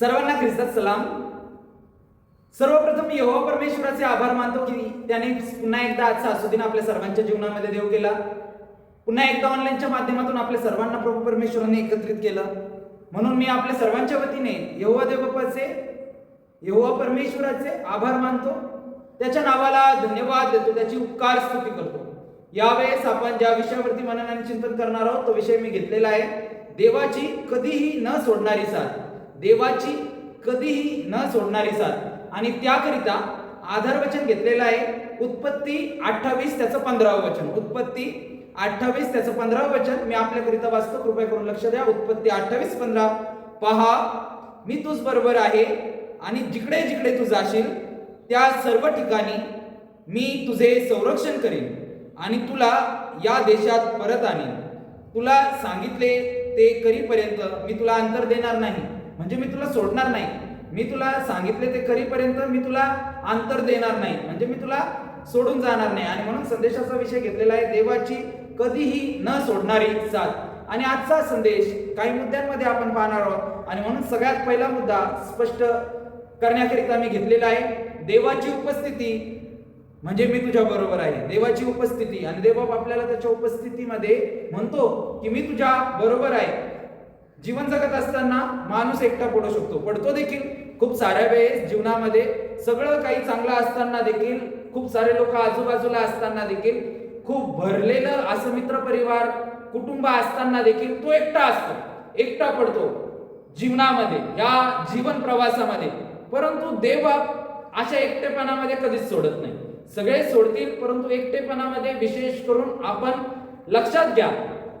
सर्वांना ख्रिस्तात सलाम. सर्वप्रथम यहोवा परमेश्वराचे आभार मानतो की त्याने पुन्हा एकदा आजचा असुदीन आपल्या सर्वांच्या जीवनामध्ये देव केला. पुन्हा एकदा ऑनलाईनच्या माध्यमातून आपल्या सर्वांना प्रभू परमेश्वराने एकत्रित केलं. म्हणून मी आपल्या सर्वांच्या वतीने यहोवा देवबापाचे यहोवा परमेश्वराचे आभार मानतो. त्याच्या नावाला धन्यवाद देतो त्याची उपकार स्तुती करतो. यावेळेस आपण ज्या विषयावरती मनन आणि चिंतन करणार आहोत तो विषय मी घेतलेला आहे. देवाची कधीही न सोडणारी साथ. देवाची कधीही न सोडणारी साथ. आणि त्याकरिता आधार वचन घेतलेलं आहे. उत्पत्ती अठ्ठावीस त्याचं पंधरावं वचन. उत्पत्ती अठ्ठावीस त्याचं पंधरावं वचन. मी आपल्याकरिता वाचतो कृपया करून लक्ष द्या. उत्पत्ती अठ्ठावीस पंधरा. पहा मी तुझ बरोबर आहे आणि जिकडे जिकडे तू जाशील त्या सर्व ठिकाणी मी तुझे संरक्षण करीन आणि तुला या देशात परत आणीन. तुला सांगितले ते करीपर्यंत मी तुला अंतर देणार नाही. म्हणजे मी तुला सोडणार नाही. मी तुला सांगितले ते करीपर्यंत मी तुला अंतर देणार नाही. म्हणजे मी तुला सोडून जाणार नाही. आणि म्हणून संदेशाचा विषय घेतलेला आहे देवाची कधीही न सोडणारी साथ. आणि आजचा संदेश काही मुद्द्यांमध्ये आपण पाहणार आहोत. आणि म्हणून सगळ्यात पहिला मुद्दा स्पष्ट करण्याकरिता मी घेतलेला आहे. देवाची उपस्थिती म्हणजे मी तुझ्या बरोबर आहे. देवाची उपस्थिती. आणि देवबाप आपल्याला त्याच्या उपस्थितीमध्ये म्हणतो की मी तुझ्या बरोबर आहे. जीवन जगत असताना माणूस एकटा पडू शकतो. पडतो देखील. खूप साऱ्या वेळेस जीवनामध्ये सगळं काही चांगलं असताना देखील खूप सारे लोक आजूबाजूला असताना देखील खूप भरलेलं असं मित्र परिवार कुटुंब असताना देखील तो एकटा असतो. एकटा पडतो जीवनामध्ये या जीवन प्रवासामध्ये. परंतु देवबाप अशा एकटेपणामध्ये कधीच सोडत नाही. सगळे सोडतील परंतु एकटेपणामध्ये विशेष करून आपण लक्षात घ्या.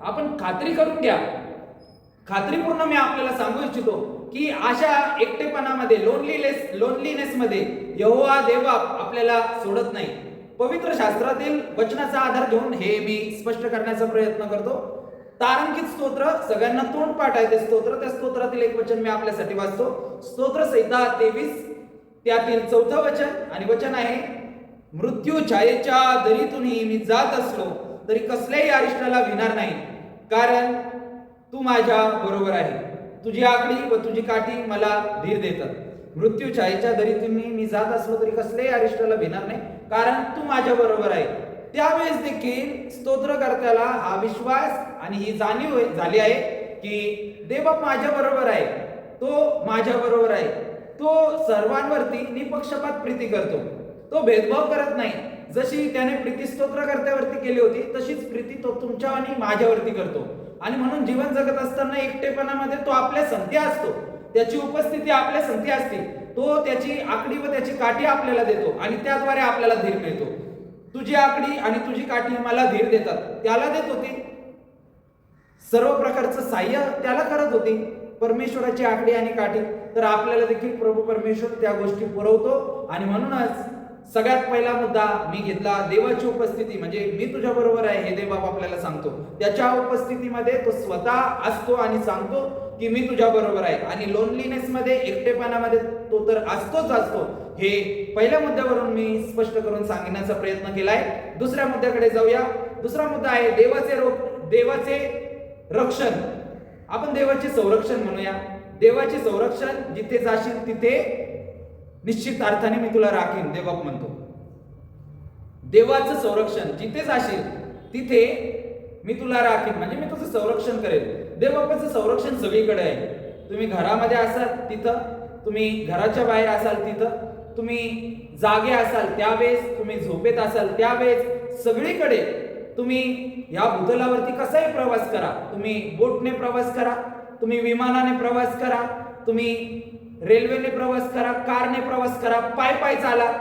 आपण खात्री करून घ्या. खात्रीपूर्ण मी आपल्याला सांगू इच्छितो की अशा एकटेपणामध्ये लोनलीनेस लोनलीनेस मध्ये यहोवा देवा आपल्याला सोडत नाही. पवित्र शास्त्रातील वचनाचा आधार घेऊन हे मी स्पष्ट करण्याचा प्रयत्न करतो. तारांकित स्तोत्र सगळ्यांना तोंड पाठ आहे ते स्तोत्र त्या स्तोत्रातील एक वचन मी आपल्यासाठी वाचतो. स्तोत्र संहिता तेवीस त्यातील चौथं वचन आणि वचन आहे मृत्यू छायेच्या दरीतूनही मी जात असलो तरी कसल्याही अरिष्टाला विणार नाही. कारण तू माझ्या बरोबर आहे. तुझी आकडी व तुझी काठी मला धीर देतात. मृत्यू छायेच्या दरीतून मी जात असलो तरी कसलेही अरिष्टाला भिणार नाही. कारण तू माझ्या बरोबर आहे. त्यावेळेस देखील स्तोत्रकर्त्याला हा विश्वास आणि ही जाणीव झाली आहे की देवबाप माझ्या बरोबर आहे. तो माझ्या बरोबर आहे. तो सर्वांवरती निपक्षपात प्रीती करतो. तो भेदभाव करत नाही. जशी त्याने प्रीती स्तोत्रकर्त्यावरती केली होती तशीच प्रीती तो तुमच्या आणि माझ्यावरती करतो. आणि म्हणून जीवन जगत असताना एकटेपणामध्ये तो आपल्या संधी असतो. त्याची उपस्थिती आपल्या संधी असते. तो त्याची आकडी व त्याची काठी आपल्याला देतो आणि त्याद्वारे आपल्याला धीर मिळतो. तुझी आकडी आणि तुझी काठी मला धीर देतात. त्याला देत होती. सर्व प्रकारचं साह्य त्याला करत होती. परमेश्वराची आकडी आणि काठी. तर आपल्याला देखील प्रभू परमेश्वर त्या गोष्टी पुरवतो. आणि म्हणूनच सगळ्यात पहिला मुद्दा मी घेतला देवाची उपस्थिती म्हणजे मी तुझ्या बरोबर आहे हे देव आपल्याला सांगतो. त्याच्या उपस्थितीमध्ये तो स्वतः असतो आणि सांगतो की मी तुझ्या बरोबर आहे. आणि लोनलीनेस मध्ये एकटेपणामध्ये तो तर असतोच असतो. हे पहिल्या मुद्द्यावरून मी स्पष्ट करून सांगण्याचा प्रयत्न केलाय. दुसऱ्या मुद्द्याकडे जाऊया. दुसरा मुद्दा आहे देवाचे रोग देवाचे रक्षण. आपण देवाचे संरक्षण म्हणूया. देवाचे संरक्षण जिथे जाशील तिथे निश्चित अर्थाने मी तुला राखीन देवक म्हणतो. देवाचं संरक्षण जिथेच असेल तिथे मी तुला राखीन. म्हणजे मी तुझं संरक्षण करेल. देवबापाचं संरक्षण सगळीकडे आहे. तुम्ही घरामध्ये असाल तिथं. तुम्ही घराच्या बाहेर असाल तिथं. तुम्ही जागे असाल त्यावेळेस. तुम्ही झोपेत असाल त्यावेळेस. सगळीकडे तुम्ही या भूतलावरती कसाही प्रवास करा. तुम्ही बोटने प्रवास करा. तुम्ही विमानाने प्रवास करा. तुम्ही रेल्वेने प्रवास करा कारने प्रवास करा पाय पाय चाला.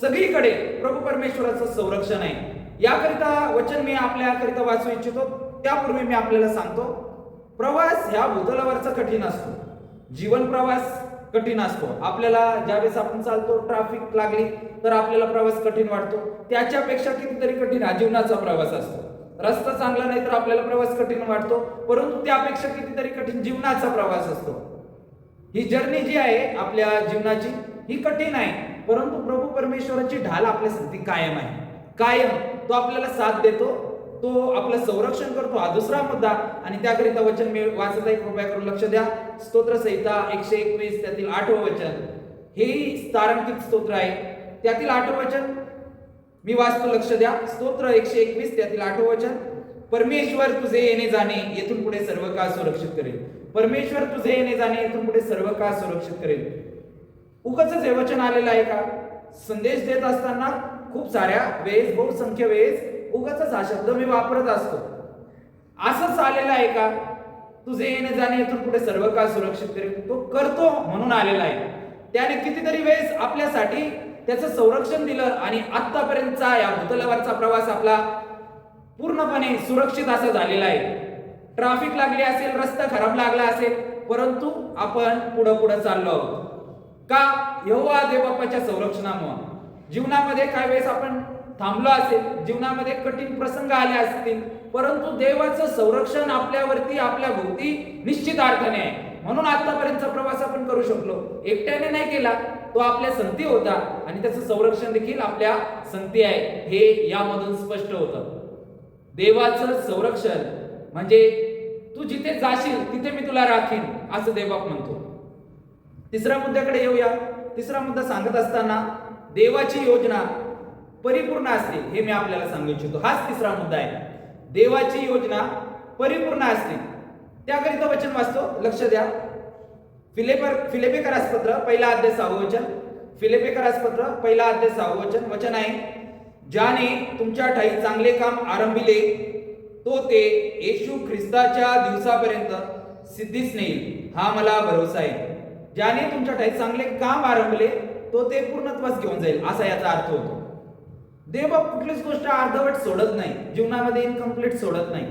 सगळीकडे प्रभू परमेश्वराचं संरक्षण आहे. याकरिता वचन मी आपल्याकरिता वाचू इच्छितो. त्यापूर्वी मी आपल्याला सांगतो प्रवास ह्या भूतलावरचा कठीण असतो. जीवन प्रवास कठीण असतो. आपल्याला ज्यावेळेस आपण चालतो ट्रॅफिक लागली तर आपल्याला प्रवास कठीण वाटतो. त्याच्यापेक्षा कितीतरी कठीण हा जीवनाचा प्रवास असतो. रस्ता चांगला नाही तर आपल्याला प्रवास कठीण वाटतो. परंतु त्यापेक्षा कितीतरी कठीण जीवनाचा प्रवास असतो. ही जर्नी जी आहे आपल्या जीवनाची ही कठीण आहे. परंतु प्रभू परमेश्वराची ढाल आपल्यासाठी कायम आहे. कायम तो आपल्याला साथ देतो तो आपलं संरक्षण करतो हा दुसरा मुद्दा. आणि त्याकरिता वचन मी वाचत आहे कृपया करून लक्ष द्या. स्तोत्र संहिता एकशे एकवीस त्यातील आठवं वचन. हे तारांकित स्तोत्र आहे. त्यातील आठवं वचन मी वाचतो लक्ष द्या. स्तोत्र एकशे एकवीस त्यातील आठवं वचन. परमेश्वर तुझे येणे जाणे येथून पुढे सर्व काळ सुरक्षित करेल. परमेश्वर तुझे येणे जाणे इथून पुढे सर्व काळ सुरक्षित करेल. उगाच हे वचन आलेलं आहे का? संदेश देत असताना खूप साऱ्या वेळेस बहुसंख्य वेळेस उगाच हा शब्द मी वापरत असतो. असंच आलेलं आहे का? तुझे येणे जाणे इथून पुढे सर्व काळ सुरक्षित करेल. तो करतो म्हणून आलेला आहे. त्याने कितीतरी वेळेस आपल्यासाठी त्याचं संरक्षण दिलं आणि आतापर्यंतचा या भूतलावरचा प्रवास आपला पूर्णपणे सुरक्षित असा झालेला आहे. ट्रॅफिक लागली असेल रस्ता खराब लागला असेल परंतु आपण पुढं पुढं चाललो आहोत. का? यहोवा देवबापाच्या संरक्षणामुळे. जीवनामध्ये काही वेळेस आपण थांबलो असेल जीवनामध्ये कठीण प्रसंग आले असतील परंतु देवाचं संरक्षण आपल्यावरती आपल्या भोवती निश्चित अर्थाने आहे. म्हणून आतापर्यंतचा प्रवास आपण करू शकलो. एकट्याने नाही केला तो आपल्या संती होता आणि त्याचं संरक्षण देखील आपल्या संती आहे. हे यामधून स्पष्ट होतं. देवाचं संरक्षण म्हणजे तू जिथे जाशील तिथे मी तुला राखीन असं देवबाप म्हणतो. तिसऱ्या मुद्द्याकडे येऊया. तिसरा मुद्दा सांगत असताना देवाची योजना परिपूर्ण असते हे मी आपल्याला सांगू इच्छितो. हाच तिसरा मुद्दा आहे. देवाची योजना परिपूर्ण असते. त्याकरिता वचन वाचतो. लक्ष द्या. फिलेपर फिलेपेकर आसपत्र पहिला अध्याय सहावं वचन. फिलेपेकर आसपत्र पहिला अध्याय सहावं वचन. वचन आहे ज्याने तुमच्या ठाई चांगले काम आरंभिले. तो ते येशू ख्रिस्ताच्या दिवसापर्यंत सिद्धीच नेईल. हा मला भरोसा आहे. ज्याने तुमच्या ठाई चांगले काम आरंभले तो ते पूर्णत्वास घेऊन जाईल असा याचा अर्थ होतो. देव कुठलीच गोष्ट अर्धवट सोडत नाही जीवनामध्ये इनकम्प्लीट सोडत नाही.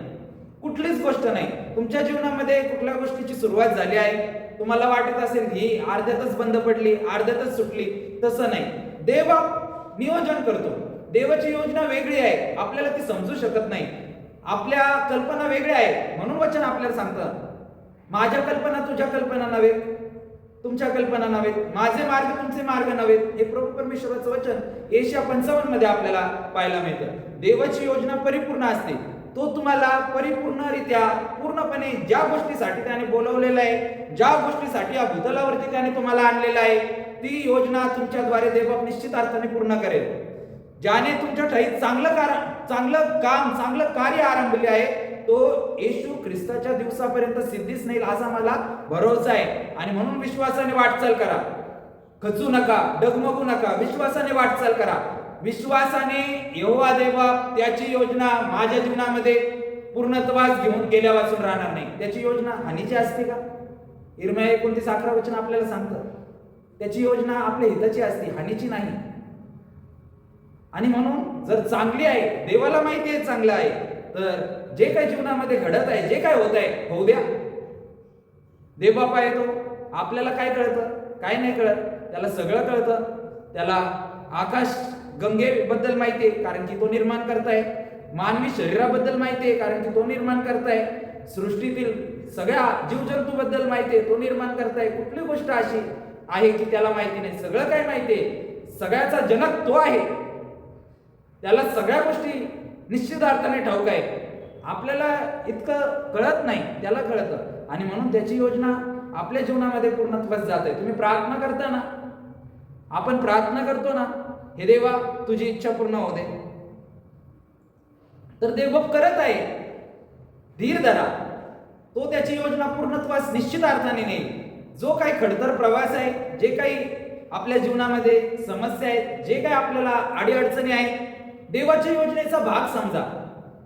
कुठलीच गोष्ट नाही. तुमच्या जीवनामध्ये कुठल्या गोष्टीची सुरुवात झाली आहे? तुम्हाला वाटत असेल ही अर्ध्यातच बंद पडली अर्ध्यातच सुटली. तसं नाही. देव नियोजन करतो. देवाची योजना वेगळी आहे. आपल्याला ती समजू शकत नाही. आपल्या कल्पना वेगळ्या आहेत. म्हणून वचन आपल्याला सांगतं माझ्या कल्पना तुझ्या कल्पना नव्हे. तुमच्या कल्पना नव्हेत माझे मार्ग तुमचे मार्ग नव्हेत हे प्रभू परमेश्वराचं वचन एशिया पंचावन्नमध्ये आपल्याला पाहायला मिळतं. देवाची योजना परिपूर्ण असते. तो तुम्हाला परिपूर्णरित्या पूर्णपणे ज्या गोष्टीसाठी त्याने बोलवलेलं आहे ज्या गोष्टीसाठी या भूतलावरती त्याने तुम्हाला आणलेलं आहे ती योजना तुमच्याद्वारे देवबाप निश्चित अर्थाने पूर्ण करेल. ज्याने तुमच्या ठाई चांगलं कार चांगलं काम चांगलं कार्य आरंभले आहे तो येशू ख्रिस्ताच्या दिवसापर्यंत सिद्धीच नाही असा मला भरोसा आहे. आणि म्हणून विश्वासाने वाटचाल करा. खचू नका डगमगू नका विश्वासाने वाटचाल करा. विश्वासाने यहोवा देवा त्याची योजना माझ्या जीवनामध्ये पूर्णत्वास घेऊन गेल्या वाचून राहणार नाही. त्याची योजना हानीची असते का? इरमया एकोणतीस अकरा वचन आपल्याला सांगतं. त्याची योजना आपल्या हिताची असते हानीची नाही. आणि म्हणून जर चांगली आहे देवाला माहिती आहे चांगलं आहे तर जे काय जीवनामध्ये घडत आहे जे काय होत आहे होऊ द्या. देवबापा आहे तो. आपल्याला काय कळतं? काय नाही कळत? त्याला सगळं कळतं. त्याला आकाश गंगेबद्दल माहिती आहे कारण की तो निर्माण करताय. मानवी शरीराबद्दल माहिती आहे कारण की तो निर्माण करताय. सृष्टीतील सगळ्या जीवजंतूबद्दल माहिती आहे तो निर्माण करताय. कुठली गोष्ट अशी आहे की त्याला माहिती नाही? सगळं काय माहिती आहे? सगळ्याचा जनक तो आहे. त्याला सगळ्या गोष्टी निश्चित अर्थाने ठाऊक आहे आपल्याला इतकं कळत नाही त्याला कळतं. आणि म्हणून त्याची योजना आपल्या जीवनामध्ये पूर्णत्वास जात. आहे तुम्ही प्रार्थना करता ना? आपण प्रार्थना करतो ना? हे देवा तुझी इच्छा पूर्ण होऊ दे. तर देव करत आहे. धीर धरा. तो त्याची योजना पूर्णत्वास निश्चित अर्थाने नेईल. जो काही खडतर प्रवास आहे जे काही आपल्या जीवनामध्ये समस्या आहेत जे काही आपल्याला अडीअडचणी आहेत देवाच्या योजनेचा भाग समजा.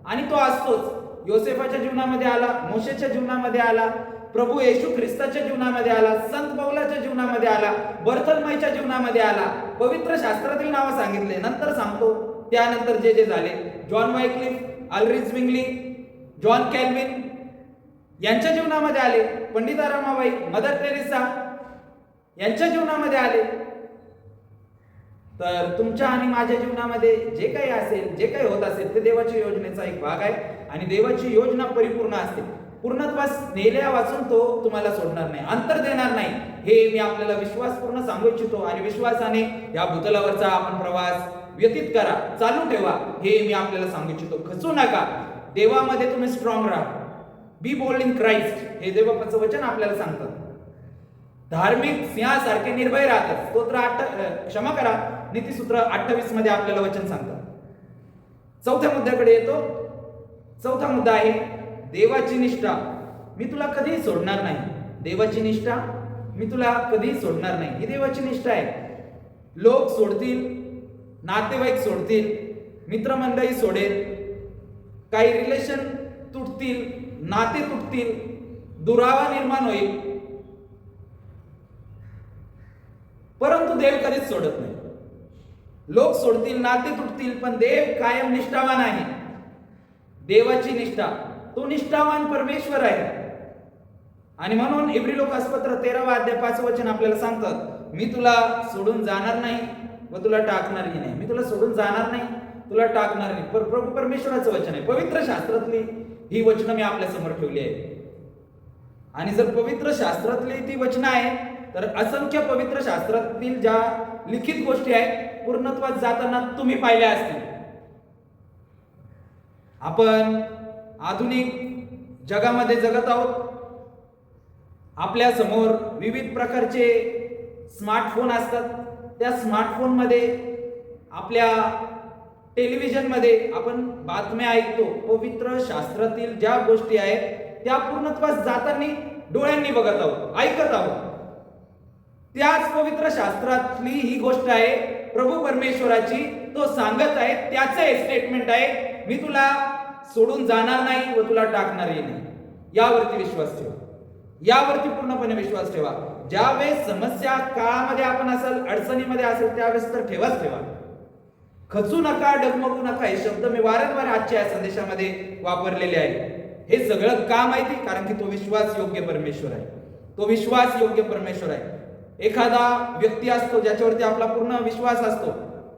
आणि तो असतोच. योसेफाच्या जीवनामध्ये आला मोशेच्या जीवनामध्ये आला प्रभू येशू ख्रिस्ताच्या जीवनामध्ये आला संत पौलाच्या जीवनामध्ये आला बर्थलमयच्या जीवनामध्ये आला. पवित्र शास्त्रातील नावं सांगितले. नंतर सांगतो. त्यानंतर जे जे झाले. John Wycliffe Ulrich Zwingli John Calvin यांच्या जीवनामध्ये आले. पंडिता रमाबाई मदर टेरेसा यांच्या जीवनामध्ये आले. तर तुमच्या आणि माझ्या जीवनामध्ये जे काही असेल जे काही होत असेल ते देवाच्या योजनेचा एक भाग आहे आणि देवाची योजना परिपूर्ण असते. पूर्णत्वास नेल्या वाचून तो तुम्हाला सोडणार नाही अंतर देणार नाही. हे मी आपल्याला विश्वासपूर्ण सांगू इच्छितो आणि विश्वासाने या भूतलावरचा आपण प्रवास व्यतीत करा चालू ठेवा. हे मी आपल्याला सांगू इच्छितो. खचू नका. देवामध्ये तुम्ही स्ट्रॉंग राहा. बी बोल्ड इन क्राइस्ट हे देवाचं वचन आपल्याला सांगतात. धार्मिक सिंहासारखे निर्भय राहतात. स्तोत्र आठ क्षमा करा. नीतीसूत्र अठ्ठावीसमध्ये आपल्याला वचन सांगतात. चौथ्या मुद्द्याकडे येतो. चौथा मुद्दा आहे देवाची निष्ठा. मी तुला कधीही सोडणार नाही. देवाची निष्ठा मी तुला कधीही सोडणार नाही. ही देवाची निष्ठा आहे. लोक सोडतील नातेवाईक सोडतील मित्रमंडळी सोडेल काही रिलेशन तुटतील नाते तुटतील दुरावा निर्माण होईल. परंतु देव कधीच सोडत नाही. लोक सोडतील नाते तुटतील पण देव कायम निष्ठावान आहे. देवाची निष्ठा तो निष्ठावान परमेश्वर आहे. आणि म्हणून इब्री लोक पत्र तेरावा अध्याय पाच वचन आपल्याला सांगतात मी तुला सोडून जाणार नाही व तुला टाकणारही नाही. मी तुला सोडून जाणार नाही तुला टाकणार नाही. पर प्रभू परमेश्वराचं वचन आहे. पवित्र शास्त्रातली ही वचनं मी आपल्यासमोर ठेवली आहे. आणि जर पवित्र शास्त्रातली ती वचनं आहे तर असंख्य पवित्र शास्त्रातील ज्या लिखित गोष्टी आहेत पूर्णत्वात जाताना तुम्ही पाहिल्या असतील. आपण आधुनिक जगामध्ये जगत आहोत. आपल्यासमोर विविध प्रकारचे स्मार्टफोन असतात. त्या स्मार्टफोनमध्ये आपल्या टेलिव्हिजनमध्ये आपण बातम्या ऐकतो. पवित्र शास्त्रातील ज्या गोष्टी आहेत त्या पूर्णत्वास जाताना डोळ्यांनी बघत आहोत ऐकत आहोत. त्याच पवित्र शास्त्रातली ही गोष्ट आहे प्रभू परमेश्वराची तो सांगत आहे त्याचं हे स्टेटमेंट आहे मी तुला सोडून जाणार नाही व तुला टाकणारही नाही. यावरती विश्वास ठेवा. यावरती पूर्णपणे विश्वास ठेवा. ज्यावेळेस समस्या काळामध्ये आपण असाल अडचणीमध्ये असेल त्यावेळेस तर ठेवाच ठेवा. खचू नका डगमगू नका. हे शब्द मी वारंवार आजच्या या संदेशामध्ये वापरलेले आहे. हे सगळं का माहिती? कारण की तो विश्वास योग्य परमेश्वर आहे. तो विश्वास योग्य परमेश्वर आहे. एखादा व्यक्ती असतो ज्याच्यावरती आपला पूर्ण विश्वास असतो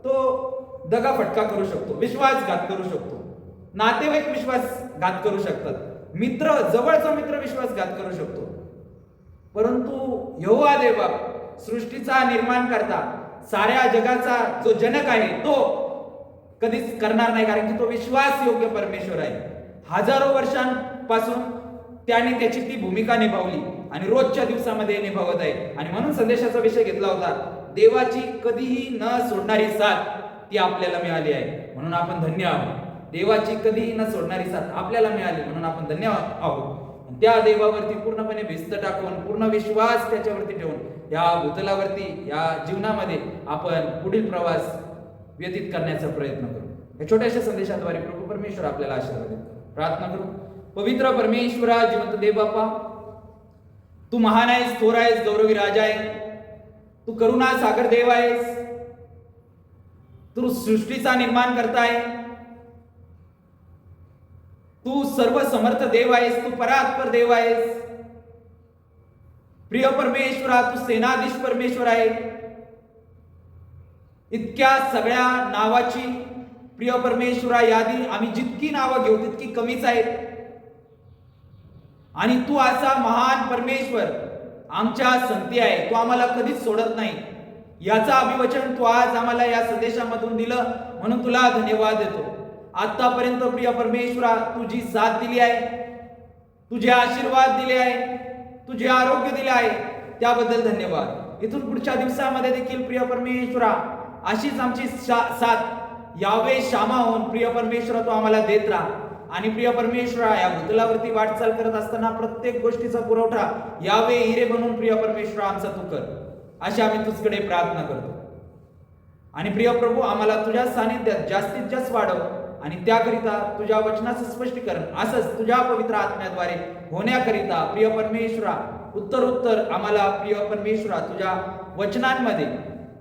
तो दगाफटका करू शकतो विश्वासघात करू शकतो. नातेवाईक विश्वासघात करू शकतात. मित्र जवळचा मित्र विश्वासघात करू शकतो. परंतु यहोवा देवा सृष्टीचा निर्माण करता साऱ्या जगाचा जो जनक आहे तो कधीच करणार नाही कारण की तो विश्वास योग्य परमेश्वर आहे. हजारो वर्षांपासून त्याने त्याची ती भूमिका निभावली आणि रोजच्या दिवसामध्ये निभावत आहे. आणि म्हणून संदेशाचा विषय घेतला होता देवाची कधीही न सोडणारी साथ ती आपल्याला मिळाली आहे. म्हणून आपण धन्य आहोत. देवाची कधीही न सोडणारी साथ आपल्याला मिळाली म्हणून आपण धन्य आहोत. त्या देवावरती पूर्णपणे भिस्त टाकून पूर्ण विश्वास त्याच्यावरती ठेवून या भूतलावरती या जीवनामध्ये आपण पुढील प्रवास व्यतीत करण्याचा प्रयत्न करू. या छोट्याशा संदेशाद्वारे प्रभू परमेश्वर आपल्याला आशीर्वाद प्रार्थना करू. पवित्र परमेश्वरा जिवंत देव बापा तू महान आहेस थोर आहेस गौरवी राजा आहे. तू करुणा सागर देव आहेस. तू सृष्टीचा निर्माण करताय तू सर्व समर्थ देव आहेस तू परात्पर देव आहेस. प्रिय परमेश्वरा तू सेनाधीश परमेश्वर आहे. इतक्या सगळ्या नावाची प्रिय परमेश्वरा यादी आम्ही जितकी नावं घेऊ तितकी कमीच आहेत. आणि तू असा महान परमेश्वर आमच्या संती आहे. तू आम्हाला कधीच सोडत नाही. याचा अभिवचन तू आज आम्हाला या संदेशामधून दिलं. म्हणून तुला धन्यवाद देतो. आतापर्यंत प्रिय परमेश्वरा तुझी साथ दिली आहे तुझे आशीर्वाद दिले आहे तुझे आरोग्य दिले आहे त्याबद्दल धन्यवाद. इथून पुढच्या दिवसामध्ये देखील प्रिय परमेश्वरा अशीच आमची सा साथ यावे श्यामा होऊन प्रिय परमेश्वरा तू आम्हाला देत राहा. आणि प्रिय परमेश्वरा या भूतलावरती वाटचाल करत असताना प्रत्येक गोष्टीचा पुरवठा यावे हिरे बनून प्रिय परमेश्वरा आमचा तू कर. अशी आम्ही तुझकडे प्रार्थना करतो. आणि प्रिय प्रभू आम्हाला तुझ्या सानिध्यात जास्तीत जास्त वाढव आणि त्याकरिता तुझ्या वचनाचं स्पष्टीकरण असंच तुझ्या पवित्र आत्म्याद्वारे होण्याकरिता प्रिय परमेश्वरा उत्तर उत्तर आम्हाला प्रिय परमेश्वरा तुझ्या वचनांमध्ये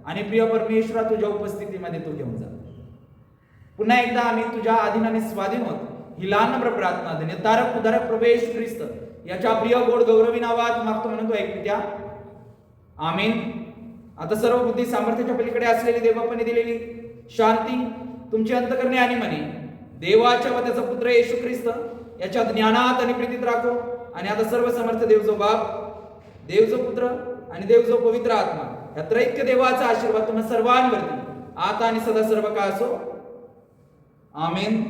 आणि प्रिय परमेश्वरा तुझ्या उपस्थितीमध्ये तू घेऊन जा. पुन्हा एकदा आम्ही तुझ्या अधीनाने स्वाधीन होत. ही लहान नम्र प्रार्थना देणे तारक उदारक प्रवेश ख्रिस्त याच्या प्रिय गोड गौरवी नावात मागतो म्हणून तो ऐकू द्या आमीन. आता सर्व बुद्धी सामर्थ्याच्या पलीकडे असलेली देवापणे दिलेली शांती तुमची अंतकरणे आणि म्हणे देवाच्या व त्याचा पुत्र येशू ख्रिस्त याच्या ज्ञानात आणि प्रीतीत राखो. आणि आता सर्व समर्थ देव जो बाप देव जो पुत्र आणि देव जो पवित्र आत्मा या त्रैक्य देवाचा आशीर्वाद तुम्हाला सर्वांवरती. आता आणि सदा सर्व का असो. आमेन.